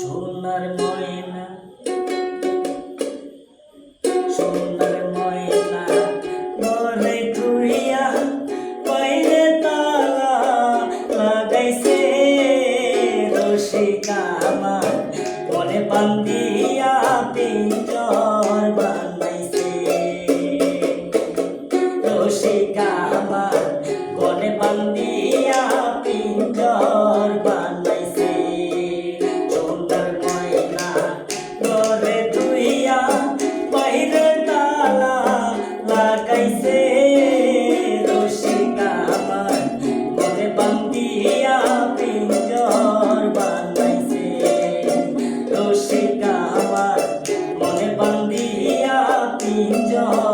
সোনার ময়না সোনার ময়না, ঘরে খুইয়া বাইরে তালা লাগাইছে রসিকা আমার মনে বান্ধিয়া পিঞ্জর বানাইছে রসিকা 新疆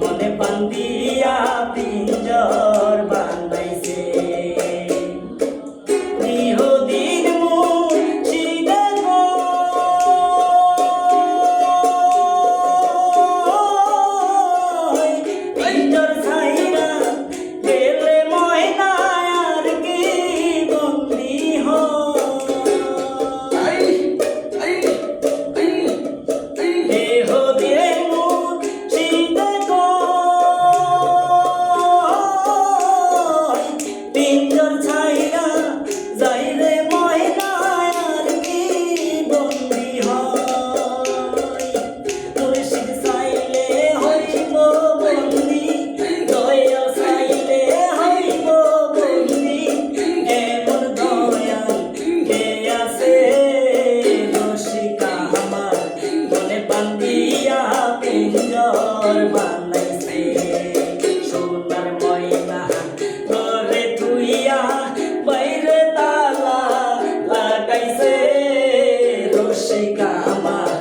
মনে পান দিয়া দিয়া পিঞ্জর বানাইছে। সোনার ময়না ঘরে ধুইয়া বাইরে তালা লাগাইছে। রসিকা আমার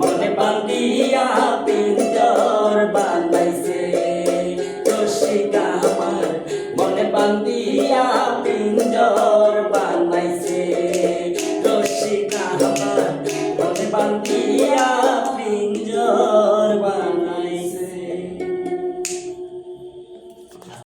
মনে বান্ধিয়া পিঞ্জর বানাইছে। রসিকা আমার মনে বান্ধিয়া পিঞ্জর বানাইছে। রসিকা আমার মনে বান্ধিয়া ঝড়